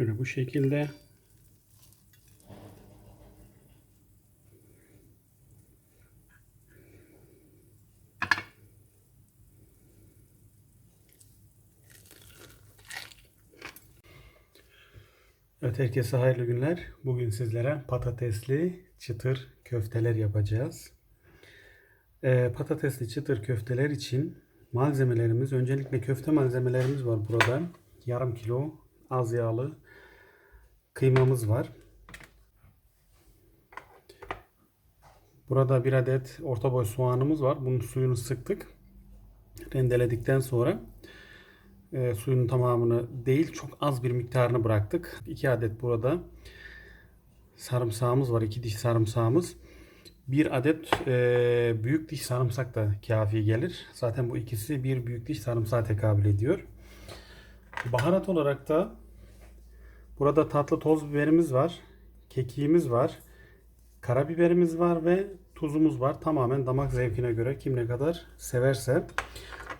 Böyle bu şekilde. Evet herkese hayırlı günler. Bugün sizlere patatesli çıtır köfteler yapacağız. Ee, patatesli çıtır köfteler için malzemelerimiz öncelikle köfte malzemelerimiz var burada. Yarım kilo az yağlı kıymamız var. Burada bir adet orta boy soğanımız var. Bunun suyunu sıktık. Rendeledikten sonra e, suyun tamamını değil çok az bir miktarını bıraktık. 2 adet burada sarımsağımız var. 2 diş sarımsağımız. Bir adet e, büyük diş sarımsak da kafi gelir. Zaten bu ikisi bir büyük diş sarımsağa tekabül ediyor. Baharat olarak da burada tatlı toz biberimiz var. Kekiğimiz var. Karabiberimiz var ve tuzumuz var. Tamamen damak zevkine göre kim ne kadar severse.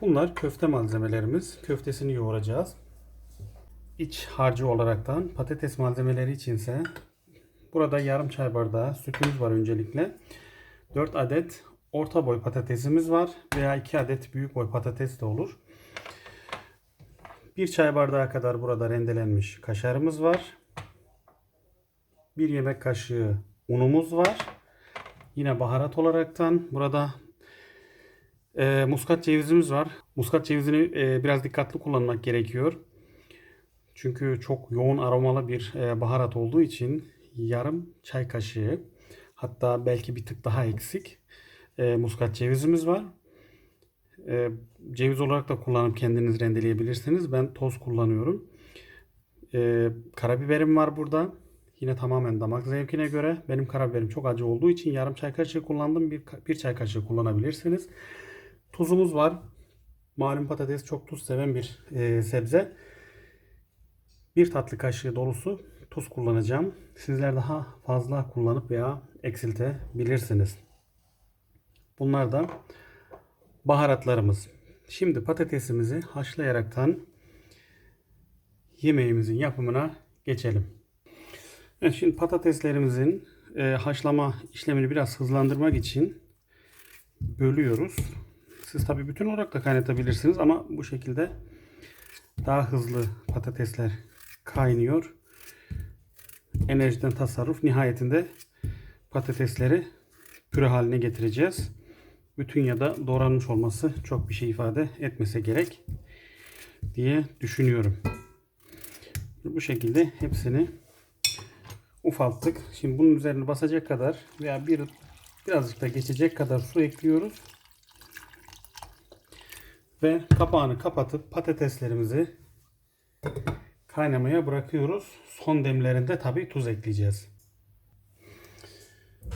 Bunlar köfte malzemelerimiz. Köftesini yoğuracağız. İç harcı olaraktan patates malzemeleri içinse burada yarım çay bardağı sütümüz var öncelikle. 4 adet orta boy patatesimiz var veya 2 adet büyük boy patates de olur. 1 çay bardağı kadar burada rendelenmiş kaşarımız var. 1 yemek kaşığı unumuz var. Yine baharat olaraktan burada e, muskat cevizimiz var. Muskat cevizini e, biraz dikkatli kullanmak gerekiyor. Çünkü çok yoğun aromalı bir e, baharat olduğu için yarım çay kaşığı hatta belki bir tık daha eksik e, muskat cevizimiz var. E, ceviz olarak da kullanıp kendiniz rendeleyebilirsiniz. Ben toz kullanıyorum. E, karabiberim var burada. Yine tamamen damak zevkine göre. Benim karabiberim çok acı olduğu için yarım çay kaşığı kullandım. Bir, bir çay kaşığı kullanabilirsiniz. Tuzumuz var. Malum patates çok tuz seven bir e, sebze. Bir tatlı kaşığı dolusu tuz kullanacağım. Sizler daha fazla kullanıp veya eksiltebilirsiniz. Bunlar da baharatlarımız. Şimdi patatesimizi haşlayaraktan yemeğimizin yapımına geçelim. Evet şimdi patateslerimizin e, haşlama işlemini biraz hızlandırmak için bölüyoruz. Siz tabi bütün olarak da kaynatabilirsiniz ama bu şekilde daha hızlı patatesler kaynıyor. Enerjiden tasarruf nihayetinde patatesleri püre haline getireceğiz. Bütün ya da doğranmış olması çok bir şey ifade etmese gerek diye düşünüyorum. Bu şekilde hepsini ufalttık. Şimdi bunun üzerine basacak kadar veya bir birazcık da geçecek kadar su ekliyoruz. Ve kapağını kapatıp patateslerimizi kaynamaya bırakıyoruz. Son demlerinde tabi tuz ekleyeceğiz.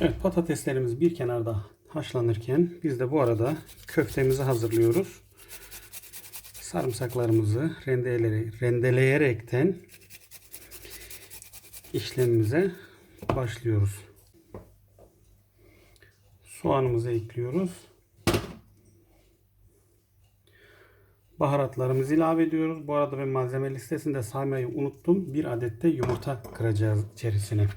Evet patateslerimiz bir kenarda haşlanırken biz de bu arada köftemizi hazırlıyoruz. Sarımsaklarımızı rendeleyerek, rendeleyerekten işlemimize başlıyoruz. Soğanımızı ekliyoruz. Baharatlarımızı ilave ediyoruz. Bu arada ben malzeme listesinde saymayı unuttum. Bir adet de yumurta kıracağız içerisine.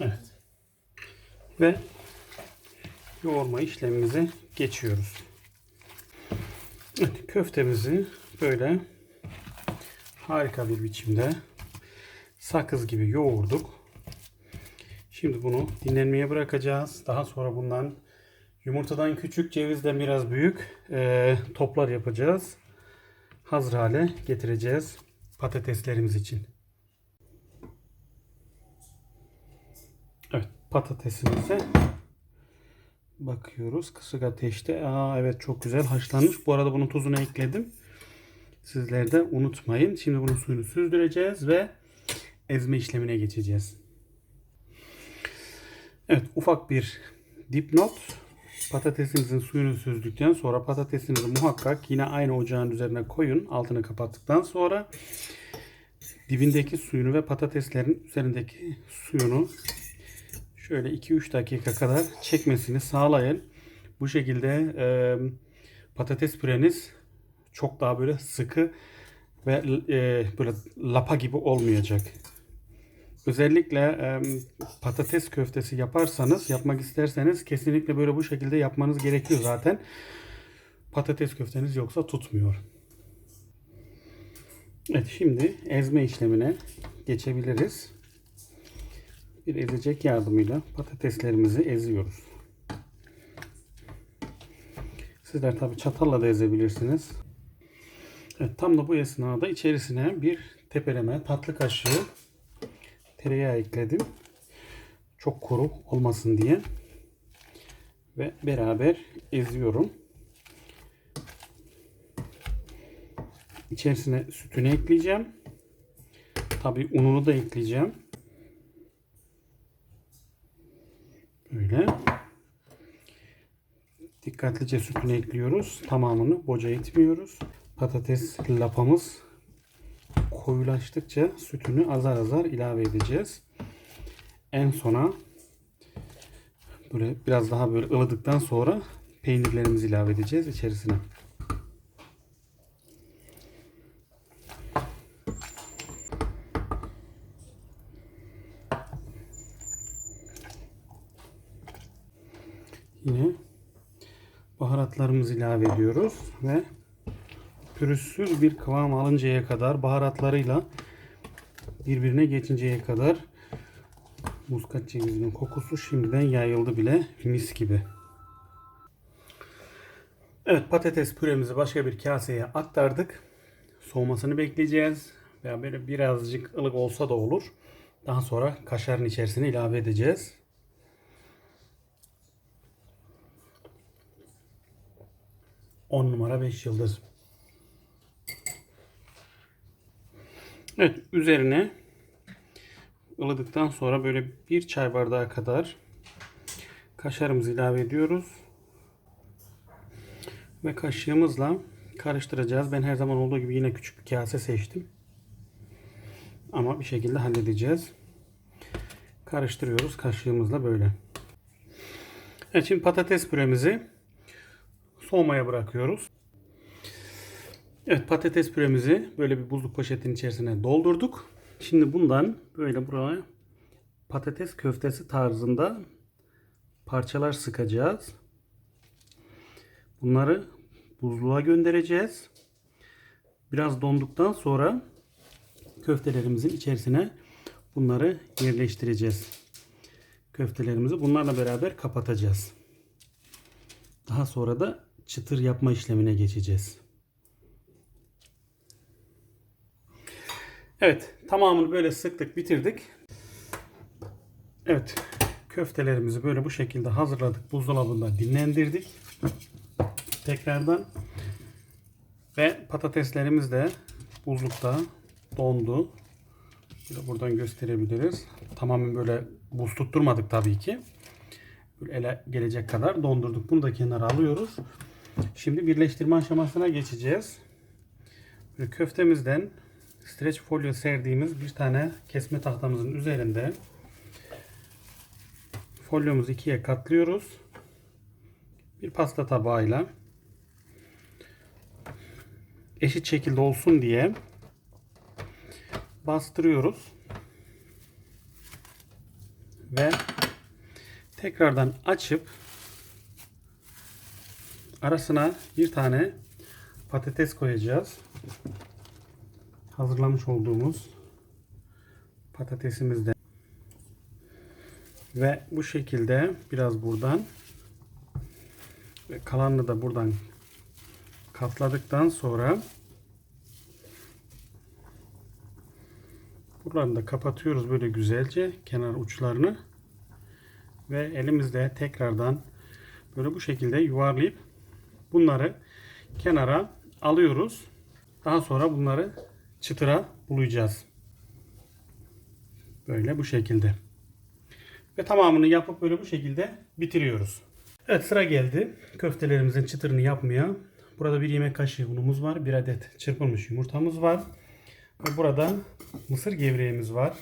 Evet. Ve yoğurma işlemimize geçiyoruz. Evet, köftemizi böyle harika bir biçimde sakız gibi yoğurduk. Şimdi bunu dinlenmeye bırakacağız. Daha sonra bundan yumurtadan küçük, cevizden biraz büyük e, toplar yapacağız. Hazır hale getireceğiz patateslerimiz için. Evet patatesimize bakıyoruz. Kısık ateşte. Aa, evet çok güzel haşlanmış. Bu arada bunun tuzunu ekledim. Sizler de unutmayın. Şimdi bunun suyunu süzdüreceğiz ve ezme işlemine geçeceğiz. Evet ufak bir dipnot. Patatesinizin suyunu süzdükten sonra patatesinizi muhakkak yine aynı ocağın üzerine koyun. Altını kapattıktan sonra dibindeki suyunu ve patateslerin üzerindeki suyunu şöyle 2-3 dakika kadar çekmesini sağlayın. Bu şekilde e, patates püreniz çok daha böyle sıkı ve e, böyle lapa gibi olmayacak. Özellikle e, patates köftesi yaparsanız, yapmak isterseniz kesinlikle böyle bu şekilde yapmanız gerekiyor zaten. Patates köfteniz yoksa tutmuyor. Evet şimdi ezme işlemine geçebiliriz. Bir ezecek yardımıyla patateslerimizi eziyoruz. Sizler tabi çatalla da ezebilirsiniz. Evet, tam da bu esnada içerisine bir tepeleme tatlı kaşığı tereyağı ekledim. Çok kuru olmasın diye. Ve beraber eziyorum. İçerisine sütünü ekleyeceğim. Tabi ununu da ekleyeceğim. Böyle. Dikkatlice sütünü ekliyoruz. Tamamını boca etmiyoruz. Patates lapamız koyulaştıkça sütünü azar azar ilave edeceğiz. En sona böyle biraz daha böyle ılıdıktan sonra peynirlerimizi ilave edeceğiz içerisine. Yine baharatlarımızı ilave ediyoruz ve pürüzsüz bir kıvam alıncaya kadar baharatlarıyla birbirine geçinceye kadar muskat cevizinin kokusu şimdiden yayıldı bile mis gibi. Evet patates püremizi başka bir kaseye aktardık. Soğumasını bekleyeceğiz. Veya böyle birazcık ılık olsa da olur. Daha sonra kaşarın içerisine ilave edeceğiz. On numara 5 yıldız. Evet üzerine ılıdıktan sonra böyle bir çay bardağı kadar kaşarımızı ilave ediyoruz. Ve kaşığımızla karıştıracağız. Ben her zaman olduğu gibi yine küçük bir kase seçtim. Ama bir şekilde halledeceğiz. Karıştırıyoruz kaşığımızla böyle. Evet şimdi patates püremizi soğumaya bırakıyoruz. Evet patates püremizi böyle bir buzluk poşetin içerisine doldurduk. Şimdi bundan böyle buraya patates köftesi tarzında parçalar sıkacağız. Bunları buzluğa göndereceğiz. Biraz donduktan sonra köftelerimizin içerisine bunları yerleştireceğiz. Köftelerimizi bunlarla beraber kapatacağız. Daha sonra da çıtır yapma işlemine geçeceğiz. Evet, tamamını böyle sıktık, bitirdik. Evet, köftelerimizi böyle bu şekilde hazırladık. Buzdolabında dinlendirdik. Tekrardan ve patateslerimiz de buzlukta dondu. Böyle buradan gösterebiliriz. Tamamen böyle buz tutturmadık tabii ki. Böyle ele gelecek kadar dondurduk. Bunu da kenara alıyoruz. Şimdi birleştirme aşamasına geçeceğiz. Böyle köftemizden streç folyo serdiğimiz bir tane kesme tahtamızın üzerinde folyomuzu ikiye katlıyoruz. Bir pasta tabağıyla eşit şekilde olsun diye bastırıyoruz. Ve tekrardan açıp arasına bir tane patates koyacağız. Hazırlamış olduğumuz patatesimizden ve bu şekilde biraz buradan ve kalanını da buradan katladıktan sonra buralarını da kapatıyoruz böyle güzelce kenar uçlarını ve elimizle tekrardan böyle bu şekilde yuvarlayıp bunları kenara alıyoruz. Daha sonra bunları çıtıra bulayacağız. Böyle bu şekilde. Ve tamamını yapıp böyle bu şekilde bitiriyoruz. Evet sıra geldi köftelerimizin çıtırını yapmaya. Burada bir yemek kaşığı unumuz var. Bir adet çırpılmış yumurtamız var. Ve burada mısır gevreğimiz var.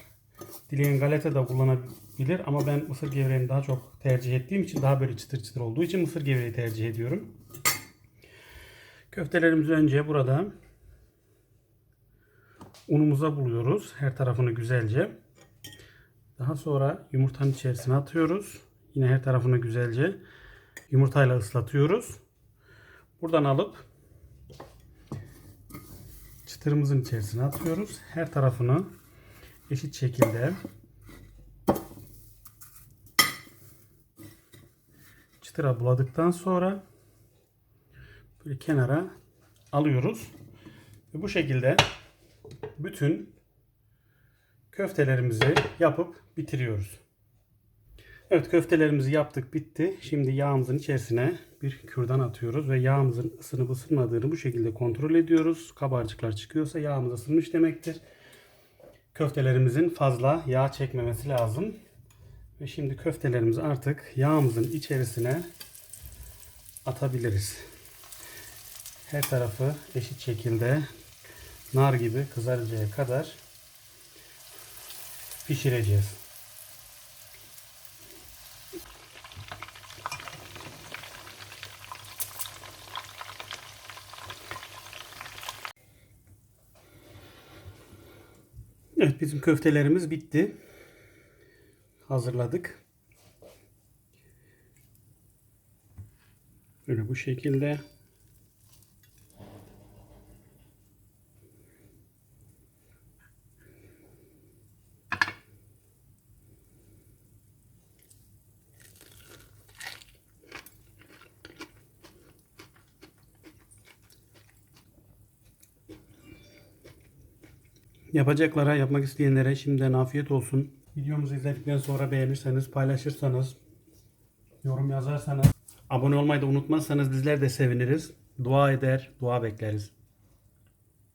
Dileyen galeta da kullanabilir ama ben mısır gevreğini daha çok tercih ettiğim için daha böyle çıtır çıtır olduğu için mısır gevreği tercih ediyorum. Köftelerimizi önce burada unumuza buluyoruz. Her tarafını güzelce. Daha sonra yumurtanın içerisine atıyoruz. Yine her tarafını güzelce yumurtayla ıslatıyoruz. Buradan alıp çıtırımızın içerisine atıyoruz. Her tarafını eşit şekilde çıtıra buladıktan sonra böyle kenara alıyoruz. Ve bu şekilde bütün köftelerimizi yapıp bitiriyoruz. Evet köftelerimizi yaptık bitti. Şimdi yağımızın içerisine bir kürdan atıyoruz ve yağımızın ısınıp ısınmadığını bu şekilde kontrol ediyoruz. Kabarcıklar çıkıyorsa yağımız ısınmış demektir. Köftelerimizin fazla yağ çekmemesi lazım. Ve şimdi köftelerimizi artık yağımızın içerisine atabiliriz. Her tarafı eşit şekilde nar gibi kızarıncaya kadar pişireceğiz. Evet bizim köftelerimiz bitti. Hazırladık. Böyle bu şekilde. Yapacaklara, yapmak isteyenlere şimdiden afiyet olsun. Videomuzu izledikten sonra beğenirseniz, paylaşırsanız, yorum yazarsanız, abone olmayı da unutmazsanız bizler de seviniriz. Dua eder, dua bekleriz.